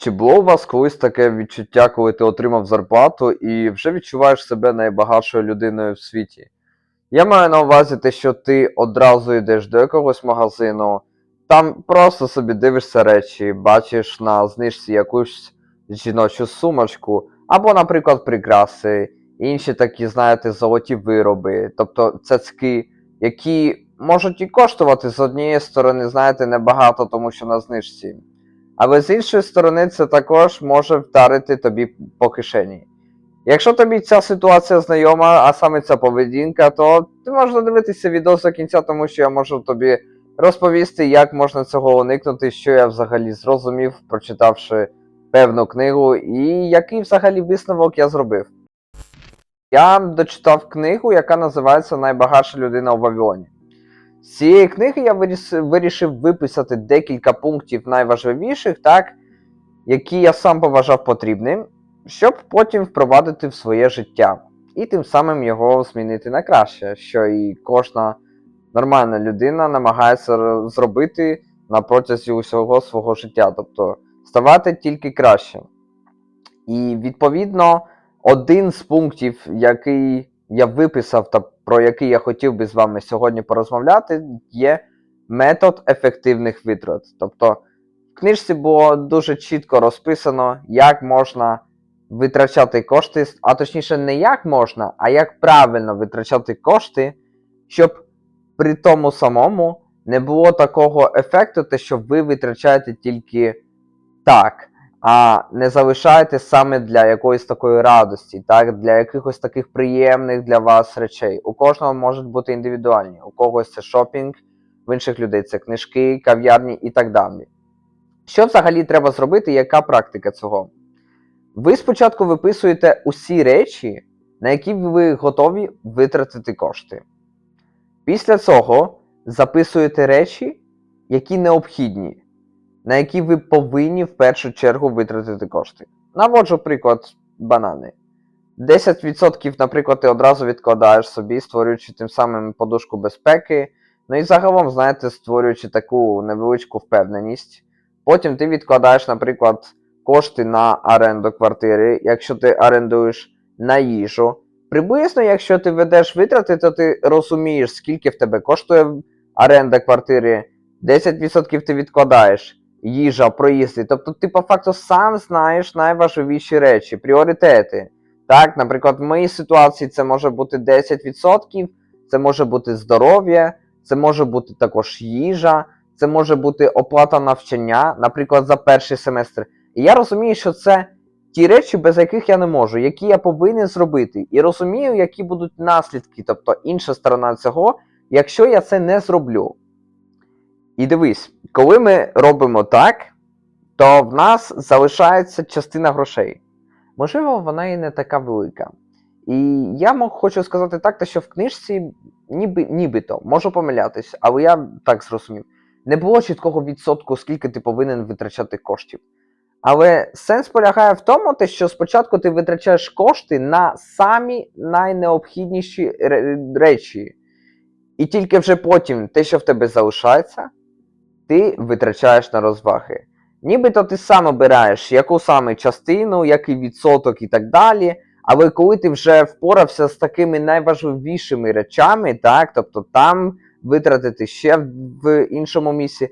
Чи було у вас колись таке відчуття, коли ти отримав зарплату і вже відчуваєш себе найбагатшою людиною в світі? Я маю на увазі те, що ти одразу йдеш до якогось магазину, там просто собі дивишся речі, бачиш на знижці якусь жіночу сумочку, або, наприклад, прикраси, інші такі, знаєте, золоті вироби, тобто цяцьки, які можуть і коштувати з однієї сторони, знаєте, небагато, тому що на знижці. Але з іншої сторони, це також може вдарити тобі по кишені. Якщо тобі ця ситуація знайома, а саме ця поведінка, то ти можеш додивитися відео до кінця, тому що я можу тобі розповісти, як можна цього уникнути, що я взагалі зрозумів, прочитавши певну книгу, і який взагалі висновок я зробив. Я дочитав книгу, яка називається Найбагатша людина у Вавилоні. З цієї книги я вирішив виписати декілька пунктів найважливіших, так, які я сам поважав потрібним, щоб потім впровадити в своє життя і тим самим його змінити на краще, що і кожна нормальна людина намагається зробити на протязі усього свого життя, тобто ставати тільки кращим. І відповідно, один з пунктів, який я виписав та про який я хотів би з вами сьогодні порозмовляти, є метод ефективних витрат. Тобто в книжці було дуже чітко розписано, як можна витрачати кошти, а точніше, не як можна, а як правильно витрачати кошти, щоб при тому самому не було такого ефекту, те, що ви витрачаєте тільки так, а не залишаєте саме для якоїсь такої радості, так, для якихось таких приємних для вас речей. У кожного можуть бути індивідуальні, у когось це шопінг, в інших людей це книжки, кав'ярні і так далі. Що взагалі треба зробити, яка практика цього? Ви спочатку виписуєте усі речі, на які ви готові витратити кошти. Після цього записуєте речі, які необхідні, на які ви повинні в першу чергу витратити кошти. Наводжу приклад банани. 10%, наприклад, ти одразу відкладаєш собі, створюючи тим самим подушку безпеки. Ну і загалом, знаєте, створюючи таку невеличку впевненість. Потім ти відкладаєш, наприклад, кошти на оренду квартири, якщо ти орендуєш на їжу. Приблизно, якщо ти ведеш витрати, то ти розумієш, скільки в тебе коштує оренда квартири. 10% ти відкладаєш їжа, проїзди. Тобто ти по факту сам знаєш найважливіші речі, пріоритети. Так, наприклад, в моїй ситуації це може бути 10%, це може бути здоров'я, це може бути також їжа, це може бути оплата навчання, наприклад, за перший семестр. І я розумію, що це ті речі, без яких я не можу, які я повинен зробити. І розумію, які будуть наслідки, тобто інша сторона цього, якщо я це не зроблю. І дивись, коли ми робимо так, то в нас залишається частина грошей. Можливо, вона і не така велика. І я хочу сказати так, що в книжці ніби, нібито, можу помилятись, але я так зрозумів, не було чіткого відсотку, скільки ти повинен витрачати коштів. Але сенс полягає в тому, що спочатку ти витрачаєш кошти на самі найнеобхідніші речі. І тільки вже потім те, що в тебе залишається, ти витрачаєш на розваги. Нібито ти сам обираєш, яку саме частину, який відсоток і так далі. Але коли ти вже впорався з такими найважливішими речами, так, тобто там витратити ще в- іншому місці,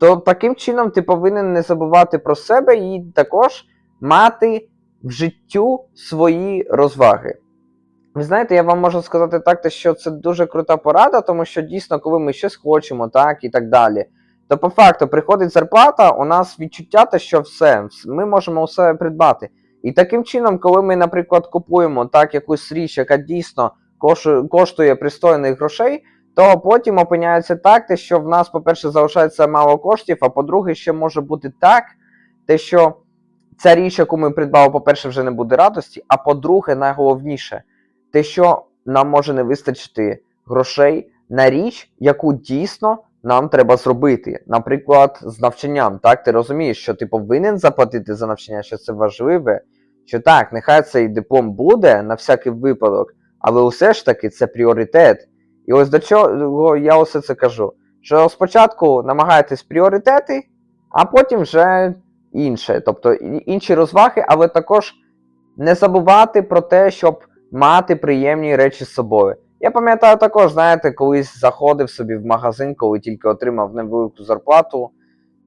то таким чином ти повинен не забувати про себе і також мати в життю свої розваги. Ви знаєте, я вам можу сказати так, що це дуже крута порада, тому що дійсно, коли ми щось хочемо, так і так далі, то по факту приходить зарплата, у нас відчуття, те, що все, ми можемо все придбати. І таким чином, коли ми, наприклад, купуємо так якусь річ, яка дійсно коштує пристойних грошей, то потім опиняється так, те, що в нас, по-перше, залишається мало коштів, а по-друге, ще може бути так, те, що ця річ, яку ми придбали, по-перше, вже не буде радості, а по-друге, найголовніше, те, що нам може не вистачити грошей на річ, яку дійсно нам треба зробити. Наприклад, з навчанням. Так, ти розумієш, що ти повинен заплатити за навчання, що це важливе. Що так, нехай цей диплом буде на всякий випадок, але усе ж таки це пріоритет. І ось до чого я усе це кажу. Що спочатку намагайтесь пріоритети, а потім вже інше, тобто інші розваги, але також не забувати про те, щоб мати приємні речі з собою. Я пам'ятаю також, знаєте, колись заходив собі в магазин, коли тільки отримав невелику зарплату,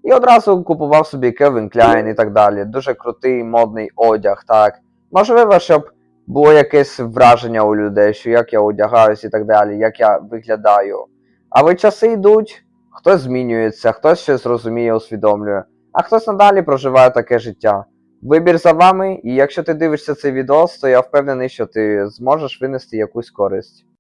і одразу купував собі Calvin Klein і так далі. Дуже крутий модний одяг, так. Можливо, щоб було якесь враження у людей, що як я одягаюсь і так далі, як я виглядаю. Але часи йдуть, хтось змінюється, хтось щось розуміє, усвідомлює, а хтось надалі проживає таке життя. Вибір за вами, і якщо ти дивишся цей відео, то я впевнений, що ти зможеш винести якусь користь.